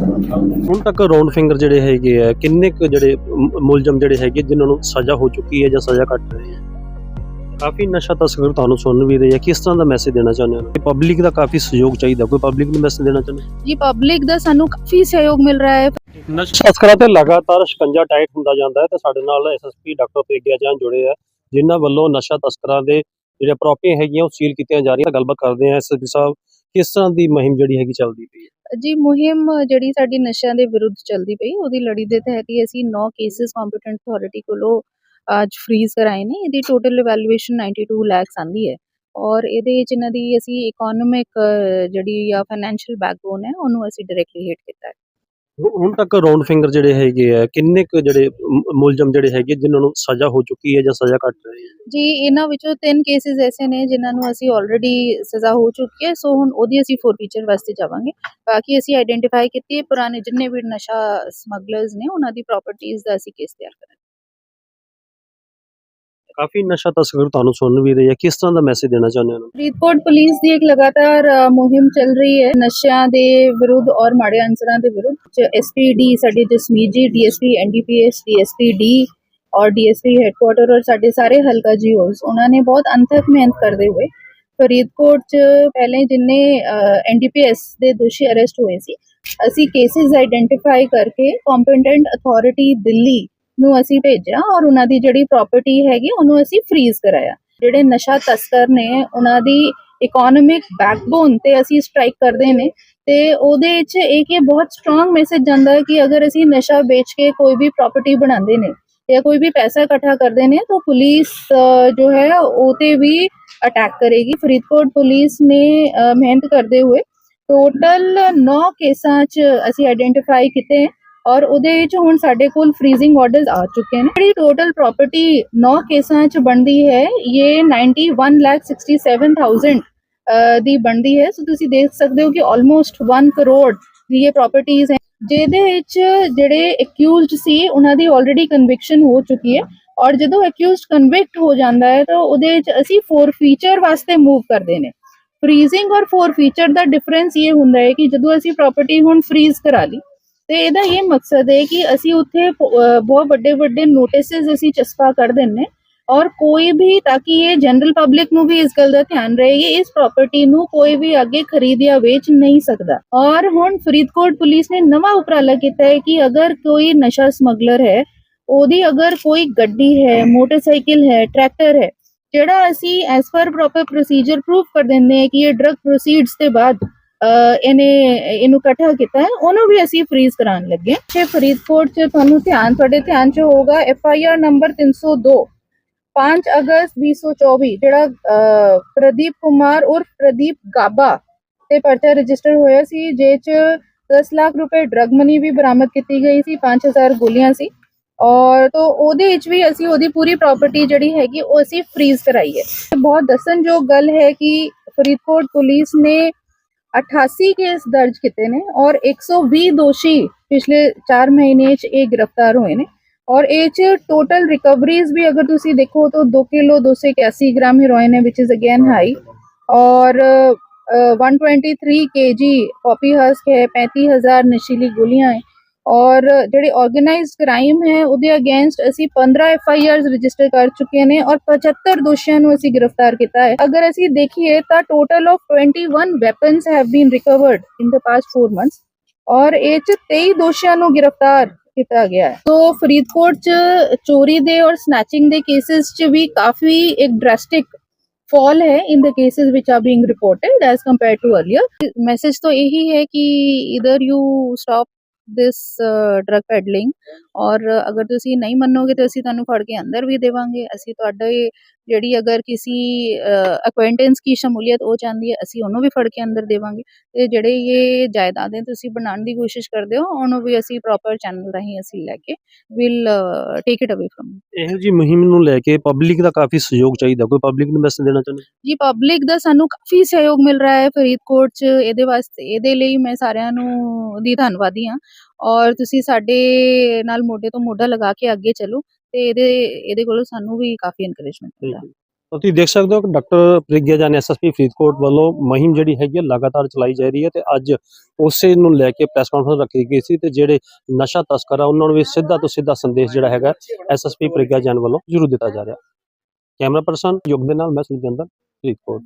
ਹੁਣ ਤੱਕ round finger ਜਿਹੜੇ ਹੈਗੇ ਆ ਕਿੰਨੇ ਕੁ ਜਿਹੜੇ ਮੁਲਜ਼ਮ ਜਿਹੜੇ ਹੈਗੇ ਜਿਨ੍ਹਾਂ ਨੂੰ ਸਜ਼ਾ ਹੋ ਚੁੱਕੀ ਹੈ ਜਾਂ ਸਜ਼ਾ ਕੱਟ ਰਹੇ ਆ ਕਾਫੀ ਨਸ਼ਾ ਤਸਕਰ ਤੁਹਾਨੂੰ ਸੁਣ ਵੀ ਰਹੇ ਆ। ਕਿਸ ਤਰ੍ਹਾਂ ਦਾ ਮੈਸੇਜ ਦੇਣਾ ਚਾਹੁੰਦੇ ਹੋ? ਪਬਲਿਕ ਦਾ ਕਾਫੀ ਸਹਿਯੋਗ ਚਾਹੀਦਾ। ਕੋਈ ਪਬਲਿਕ ਨੂੰ ਮੈਸੇਜ ਦੇਣਾ ਚਾਹੁੰਦੇ ਜੀ ਪਬਲਿਕ ਦਾ ਸਾਨੂੰ ਕਾਫੀ ਸਹਿਯੋਗ ਮਿਲ ਰਿਹਾ ਹੈ। ਨਸ਼ਾ ਤਸਕਰਾਂ ਤੇ ਲਗਾਤਾਰ ਸ਼ਿਕੰਜਾ ਟਾਈਟ ਹੁੰਦਾ ਜਾਂਦਾ ਹੈ ਤੇ ਸਾਡੇ ਨਾਲ ਐਸਐਸਪੀ ਡਾਕਟਰ ਪ੍ਰੇਗਿਆ ਜਾਨ ਜੁੜੇ ਆ ਜਿਨ੍ਹਾਂ ਵੱਲੋਂ ਨਸ਼ਾ ਤਸਕਰਾਂ ਦੇ ਜਿਹੜੇ ਪ੍ਰਾਪਰਟੀਆਂ ਹੈਗੀਆਂ ਉਹ ਸੀਲ ਕੀਤੀਆਂ ਜਾ ਰਹੀਆਂ। ਗੱਲਬਾਤ ਕਰਦੇ ਆ ਐਸਐਸਪੀ ਸਾਹਿਬ ਕਿਸ ਤਰ੍ਹਾਂ ਦੀ ਮੁਹਿੰਮ ਜਿਹੜੀ ਹੈਗੀ ਚੱਲਦੀ ਪਈ ਹੈ? ਜੀ, ਮੁਹਿੰਮ ਜਿਹੜੀ ਸਾਡੀ ਨਸ਼ਿਆਂ ਦੇ ਵਿਰੁੱਧ ਚੱਲਦੀ ਪਈ, ਉਹਦੀ ਲੜੀ ਦੇ ਤਹਿਤ ਹੀ ਅਸੀਂ 9 ਕੇਸਿਸ ਕੰਪੀਟੈਂਟ ਅਥਾਰਟੀ ਕੋਲੋਂ ਅੱਜ ਫ੍ਰੀਜ਼ ਕਰਾਏ ਨੇ। ਇਹਦੀ ਟੋਟਲ ਇਵੈਲੂਏਸ਼ਨ 92 ਲੱਖ ਆਂਦੀ ਹੈ। ਔਰ ਇਹਦੇ ਵਿੱਚ ਇਹਨਾਂ ਦੀ ਅਸੀਂ ਇਕਨੋਮਿਕ ਜਿਹੜੀ ਆ ਫਾਈਨੈਂਸ਼ੀਅਲ ਬੈਕਬੋਨ ਹੈ, ਉਹਨੂੰ ਅਸੀਂ ਡਾਇਰੈਕਟਲੀ ਹਿੱਟ ਕੀਤਾ ਹੈ। ਹੁਣ- ਹੁਣ ਤੱਕ ਰਾਉਂਡ ਫਿੰਗਰ ਜਿਹੜੇ ਹੈਗੇ ਆ, ਕਿੰਨੇ ਕੁ ਜਿਹੜੇ ਮ- ਮੁਲਜ਼ਮ ਜਿਹੜੇ ਹੈਗੇ ਜਿਨ੍ਹਾਂ ਨੂੰ ਸਜ਼ਾ ਹੋ ਚੁੱਕੀ ਹੈ ਜਾਂ ਸਜ਼ਾ ਕੱਟ ਰਹੇ ਆ ਜੀ, ਇਹਨਾਂ ਵਿੱਚੋਂ ਤਿੰਨ ਕੇਸਿਸ ਐਸੇ ਨੇ ਜਿਨ੍ਹਾਂ ਨੂੰ ਅਸੀਂ ਆਲਰੇਡੀ ਸਜ਼ਾ ਹੋ ਚੁੱਕੀ ਹੈ, ਸੋ ਹੁਣ ਉਹਦੀ ਅਸੀਂ ਫੋਰਫੀਚਰ ਵਾਸਤੇ ਜਾਵਾਂਗੇ। ਬਾਕੀ ਅਸੀਂ ਆਇਡੈਂਟੀਫਾਈ ਕੀਤੀ ਹੈ, ਪੁਰਾਣੇ ਜਿੰਨੇ ਵੀ ਨਸ਼ਾ ਸਮਗਲਰਸ ਨੇ, ਉਹਨਾਂ ਦੀ ਪ੍ਰਾਪਰਟੀਆਂ ਦਾ ਅਸੀਂ ਕੇਸ ਤਿਆਰ ਕਰਾਂਗੇ। ਕਾਫੀ ਨਸ਼ਾ ਤਸਕਰ ਤੁਹਾਨੂੰ ਸੁਣ ਵੀ ਰਹੇ ਆ। ਕਿਸ ਤਰ੍ਹਾਂ ਦਾ ਮੈਸੇਜ ਦੇਣਾ ਚਾਹੁੰਦੇ ਹੋ ਫਰੀਦਕੋਟ ਪੁਲਿਸ ਦੀ ਇੱਕ ਲਗਾਤਾਰ ਮੁਹਿੰਮ ਚੱਲ ਰਹੀ ਹੈ ਨਸ਼ਿਆਂ ਦੇ ਵਿਰੁੱਧ ਔਰ ਮਾੜੇ ਅੰਸਰਾਂ ਦੇ ਵਿਰੁੱਧ ਐਸਪੀਡੀ ਸਾਡੇ Jasmeet ji DSP NDPS DSP ਔਰ ਡੀਐਸਪੀ ਹੈੱਡਕੁਆਟਰ ਔਰ ਸਾਡੇ ਸਾਰੇ ਹਲਕਾ ਜੀਓਸ ਉਹਨਾਂ ਨੇ ਬਹੁਤ ਅੰਤਕ ਮਿਹਨਤ ਕਰਦੇ ਹੋਏ ਫਰੀਦਕੋਟ ਚ ਪਹਿਲੇ ਜਿੰਨੇ ਐਨਡੀਪੀਐਸ ਦੇ ਦੋਸ਼ੀ ਅਰੈਸਟ ਹੋਏ ਸੀ, ਅਸੀਂ ਕੇਸਿਸ ਆਈਡੈਂਟੀਫਾਈ ਕਰਕੇ ਕੰਪੀਟੈਂਟ ਅਥਾਰਟੀ ਦਿੱਲੀ ਨੂੰ ਅਸੀਂ ਭੇਜਿਆ ਔਰ ਉਹਨਾਂ ਦੀ ਜਿਹੜੀ ਪ੍ਰਾਪਰਟੀ ਹੈਗੀ ਉਹਨੂੰ ਅਸੀਂ ਫ੍ਰੀਜ਼ ਕਰਾਇਆ। ਜਿਹੜੇ ਨਸ਼ਾ ਤਸਕਰ ਨੇ, ਉਹਨਾਂ ਦੀ ਇਕਨੋਮਿਕ ਬੈਕਬੋਨ ਤੇ ਅਸੀਂ ਸਟ੍ਰਾਈਕ ਕਰਦੇ ਨੇ ਤੇ ਉਹਦੇ ਵਿੱਚ ਇੱਕ ਇਹ ਬਹੁਤ ਸਟਰੋਂਗ ਮੈਸੇਜ ਜਾਂਦਾ ਹੈ ਕਿ ਅਗਰ ਅਸੀਂ ਨਸ਼ਾ ਵੇਚ ਕੇ ਕੋਈ ਵੀ ਪ੍ਰਾਪਰਟੀ ਬਣਾਉਂਦੇ ਨੇ ਜਾਂ ਕੋਈ ਵੀ ਪੈਸਾ ਇਕੱਠਾ ਕਰਦੇ ਨੇ, ਤਾਂ ਪੁਲਿਸ ਜੋ ਹੈ ਉਹ ਤੇ ਵੀ ਅਟੈਕ ਕਰੇਗੀ। ਫਰੀਦਕੋਟ ਪੁਲਿਸ ਨੇ ਮਿਹਨਤ ਕਰਦੇ ਹੋਏ ਟੋਟਲ 9 ਕੇਸਾਂ 'ਚ ਅਸੀਂ ਆਈਡੈਂਟੀਫਾਈ ਕੀਤੇ। ਔਰ ਉਹਦੇ ਵਿੱਚ ਹੁਣ ਸਾਡੇ ਕੋਲ ਫ੍ਰੀਜ਼ਿੰਗ ਆਰਡਰਸ ਆ ਚੁੱਕੇ ਨੇ। ਜਿਹੜੀ ਟੋਟਲ ਪ੍ਰਾਪਰਟੀ 9 ਕੇਸਾਂ 'ਚ ਬਣਦੀ ਹੈ ਇਹ 9167000 ਅ, ਦੀ ਬਣਦੀ ਹੈ। ਸੋ ਤੁਸੀਂ ਦੇਖ ਸਕਦੇ ਹੋ ਕਿ ਆਲਮੋਸਟ 1 ਕਰੋੜ ਦੀ ਇਹ ਪ੍ਰਾਪਰਟੀਆਂ ਹੈ। ਜਿਹਦੇ ਵਿੱਚ ਜਿਹੜੇ ਅਕਿਊਜ਼ਡ ਸੀ ਉਹਨਾਂ ਦੀ ਆਲਰੇਡੀ ਕਨਵਿਕਸ਼ਨ ਹੋ ਚੁੱਕੀ ਹੈ। ਔਰ ਜਦੋਂ ਅਕਿਊਜ਼ਡ ਕਨਵਿਕਟ ਹੋ ਜਾਂਦਾ ਹੈ ਤਾਂ ਉਹਦੇ ਵਿੱਚ ਅਸੀਂ ਫੋਰ ਫੀਚਰ ਵਾਸਤੇ ਮੂਵ ਕਰਦੇ ਨੇ। ਫ੍ਰੀਜ਼ਿੰਗ ਔਰ ਫੋਰ ਫੀਚਰ ਦਾ ਡਿਫਰੈਂਸ ਇਹ ਹੁੰਦਾ ਹੈ ਕਿ ਜਦੋਂ ਅਸੀਂ ਪ੍ਰਾਪਰਟੀ ਹੁਣ ਫ੍ਰੀਜ਼ ਕਰਾ ਲਈ ਤੇ ਇਹਦਾ ਇਹ ਮਕਸਦ ਹੈ ਕਿ ਅਸੀਂ ਉੱਥੇ ਬਹੁਤ ਵੱਡੇ ਵੱਡੇ ਨੋਟਿਸਸ ਅਸੀਂ ਚਸਪਾ ਕਰ ਦਿੰਨੇ ਔਰ ਕੋਈ ਵੀ ਤਾਂ ਕਿ ਇਹ ਜਨਰਲ ਪਬਲਿਕ ਨੂੰ ਵੀ ਇਸ ਗੱਲ ਦਾ ਧਿਆਨ ਰਹੇ ਕਿ ਇਸ ਪ੍ਰਾਪਰਟੀ ਨੂੰ ਕੋਈ ਵੀ ਅੱਗੇ ਖਰੀਦ ਜਾਂ ਵੇਚ ਨਹੀਂ ਸਕਦਾ। ਔਰ ਹੁਣ ਫਰੀਦਕੋਟ ਪੁਲਿਸ ਨੇ ਨਵਾਂ ਉਪਰਾਲਾ ਕੀਤਾ ਹੈ ਕਿ ਅਗਰ ਕੋਈ ਨਸ਼ਾ ਸਮਗਲਰ ਹੈ, ਉਹਦੀ ਅਗਰ ਕੋਈ ਗੱਡੀ ਹੈ, ਮੋਟਰਸਾਈਕਲ ਹੈ ਟਰੈਕਟਰ ਹੈ, ਜਿਹੜਾ ਅਸੀਂ as per proper procedure proof ਕਰ ਦਿੰਦੇ ਹਾਂ ਕਿ ਇਹ ਡਰਗ ਪ੍ਰੋਸੀਡਸ ਦੇ ਬਾਅਦ ਇਹਨੇ ਇਹਨੂੰ ਇਕੱਠਾ ਕੀਤਾ ਹੈ। ਉਹਨੂੰ ਵੀ ਅਸੀਂ ਫ੍ਰੀਜ਼ ਕਰਾਉਣ ਲੱਗੇ ਤੇ ਫਰੀਦਕੋਟ ਚ ਤੁਹਾਨੂੰ ਧਿਆਨ, ਤੁਹਾਡੇ ਧਿਆਨ ਚ ਹੋਊਗਾ ਐਫ ਆਈ ਆਰ ਨੰਬਰ 302 5 ਅਗਸਤ 2024 ਜਿਹੜਾ ਪ੍ਰਦੀਪ ਕੁਮਾਰ ਉਰਫ ਪ੍ਰਦੀਪ ਗਾਬਾ ਤੇ ਪਰਚਾ ਰਜਿਸਟਰ ਹੋਇਆ ਸੀ ਜੇ ਚ 10 ਲੱਖ ਰੁਪਏ ਡਰਗ ਮਨੀ ਵੀ ਬਰਾਮਦ ਕੀਤੀ ਗਈ ਸੀ 5000 ਗੋਲੀਆਂ ਸੀ। ਔਰ ਤੋਂ ਉਹਦੇ ਵਿੱਚ ਵੀ ਅਸੀਂ ਉਹਦੀ ਪੂਰੀ ਪ੍ਰਾਪਰਟੀ ਜਿਹੜੀ ਹੈਗੀ, ਉਹ ਅਸੀਂ ਫ੍ਰੀਜ਼ ਕਰਾਈ ਹੈ। ਬਹੁਤ ਦੱਸਣਯੋਗ ਗੱਲ ਹੈ ਕਿ ਫਰੀਦਕੋਟ ਪੁਲਿਸ ਨੇ 88 ਕੇਸ ਦਰਜ ਕੀਤੇ ਨੇ ਔਰ 120 ਦੋਸ਼ੀ ਪਿਛਲੇ 4 ਮਹੀਨੇ ਚ ਇਹ ਗ੍ਰਿਫਤਾਰ ਹੋਏ ਨੇ ਔਰ ਇਹ ਚ ਟੋਟਲ ਰਿਕਵਰੀਜ਼ ਵੀ ਅਗਰ ਤੁਸੀਂ ਦੇਖੋ ਤਾਂ 2 ਕਿਲੋ 281 ਗ੍ਰਾਮ ਹੈਰੋਇਨ ਹੈ ਵਿਚ ਇਜ਼ ਅਗੇਨ ਹਾਈ ਔਰ ਅ, 123 kg पॉपी हस्क है 35000 ਨਸ਼ੀਲੀ ਗੋਲੀਆਂ ਹੈ ਔਰ ਜਿਹੜੇ ਆਰਗੇਨਾਈਜ਼ਡ ਕ੍ਰਾਈਮ ਹੈ, ਉਹਦੇ ਅਗੇਂਸਟ ਅਸੀਂ 15 ਐਫ ਆਈ ਆਰਸ ਰਜਿਸਟਰ ਕਰ ਚੁੱਕੇ ਨੇ ਔਰ 75 ਦੋਸ਼ੀਆਂ ਨੂੰ ਅਸੀਂ ਗ੍ਰਿਫਤਾਰ ਕੀਤਾ ਹੈ। ਅਗਰ ਅਸੀਂ ਦੇਖੀਏ ਤਾਂ total of 21 weapons have been recovered in the past 4 months ਔਰ ਇਹ ਚ 23 ਦੋਸ਼ੀਆਂ ਨੂੰ ਗ੍ਰਿਫਤਾਰ ਕੀਤਾ ਗਿਆ ਹੈ। ਸੋ ਫਰੀਦਕੋਟ ਚ ਚੋਰੀ ਦੇ ਔਰ ਸਨੈਚਿੰਗ ਦੇ ਕੇਸਿਸ ਚ ਵੀ ਕਾਫੀ ਇੱਕ ਡ੍ਰੈਸਟਿਕ ਫॉल है in the cases which are being reported as compare to earlier message तो यही है कि इधर you stop uh, drug peddling. ਔਰ ਅਗਰ ਤੁਸੀਂ ਨਹੀਂ ਮੰਨੋਗੇ ਤੇ ਅਸੀਂ ਤੁਹਾਨੂੰ ਫੜ ਕੇ ਅੰਦਰ ਵੀ ਦੇਵਾਂਗੇ। ਅਸੀਂ ਤੁਹਾਡੇ ਜਿਹੜੀ ਅਗਰ ਕਿਸੇ ਅਕੁਆਇੰਟੈਂਸ ਕੀ ਸ਼ਮੂਲੀਅਤ ਹੋ ਜਾਂਦੀ ਹੈ ਅਸੀਂ ਉਹਨੂੰ ਵੀ ਫੜ ਕੇ ਅੰਦਰ ਦੇਵਾਂਗੇ। ਤੇ ਜਿਹੜੇ ਇਹ ਜਾਇਦਾਦਾਂ ਤੁਸੀਂ ਬਣਾਉਣ ਦੀ ਕੋਸ਼ਿਸ਼ ਕਰਦੇ ਹੋ ਉਹਨੂੰ ਵੀ ਅਸੀਂ ਪ੍ਰੋਪਰ ਚੈਨਲ ਰਾਹੀਂ ਅਸੀਂ ਲੈ ਕੇ will take it away from ਇਹੋ ਜੀ ਮੁਹਿੰਮ ਨੂੰ ਲੈ ਕੇ ਪਬਲਿਕ ਦਾ ਕਾਫੀ ਸਹਿਯੋਗ ਚਾਹੀਦਾ। ਕੋਈ ਪਬਲਿਕ ਨੂੰ ਮੈਸੇਜ ਦੇਣਾ ਚਾਹੁੰਦੇ ਜੀ ਪਬਲਿਕ ਦਾ ਸਾਨੂੰ ਕਾਫੀ ਸਹਿਯੋਗ ਮਿਲ ਰਿਹਾ ਹੈ ਫਰੀਦਕੋਟ 'ਚ। ਇਹਦੇ ਵਾਸਤੇ ਇਹਦੇ ਲਈ ਮੈਂ ਸਾਰਿਆਂ ਨੂੰ ਦੀ ਧੰਨਵਾਦੀ ਹਾਂ। ਔਰ ਤੁਸੀਂ ਸਾਡੇ ਨਾਲ ਮੋਢੇ ਤੋਂ ਮੋਢਾ ਲਗਾ ਕੇ ਅੱਗੇ ਚੱਲੋ। ਤੇ ਇਹਦੇ ਇਹਦੇ ਕੋਲੋਂ ਸਾਨੂੰ ਵੀ ਕਾਫੀ ਇਨਕਰੇਜਮੈਂਟ ਮਿਲਦਾ ਤੁਸੀਂ ਦੇਖ ਸਕਦੇ ਹੋ ਕਿ ਡਾਕਟਰ ਪ੍ਰਿਗਿਆ ਜਾਨ ਐਸਐਸਪੀ ਫਰੀਦਕੋਟ ਵੱਲੋਂ ਮੁਹਿੰਮ ਜਿਹੜੀ ਹੈਗੀ ਹੈ, ਲਗਾਤਾਰ ਚਲਾਈ ਜਾ ਰਹੀ ਹੈ ਤੇ ਅੱਜ ਉਸੇ ਨੂੰ ਲੈ ਕੇ ਪ੍ਰੈਸ ਕਾਨਫਰੰਸ ਰੱਖੀ ਗਈ ਸੀ ਤੇ ਜਿਹੜੇ ਨਸ਼ਾ ਤਸਕਰ ਆ, ਉਹਨਾਂ ਨੂੰ ਵੀ ਸਿੱਧਾ ਤੋਂ ਸਿੱਧਾ ਸੰਦੇਸ਼ ਜਿਹੜਾ ਹੈਗਾ ਐਸਐਸਪੀ ਪ੍ਰਿਗਿਆ ਜਾਨ ਵੱਲੋਂ ਜ਼ਰੂਰ ਦਿੱਤਾ ਜਾ ਰਿਹਾ। ਕੈਮਰਾ ਪਰਸਨ ਯੁਗ ਦੇ ਨਾਲ, ਮੈਂ ਸੁਖਜਿੰਦਰ ਫਰੀਦਕੋਟ।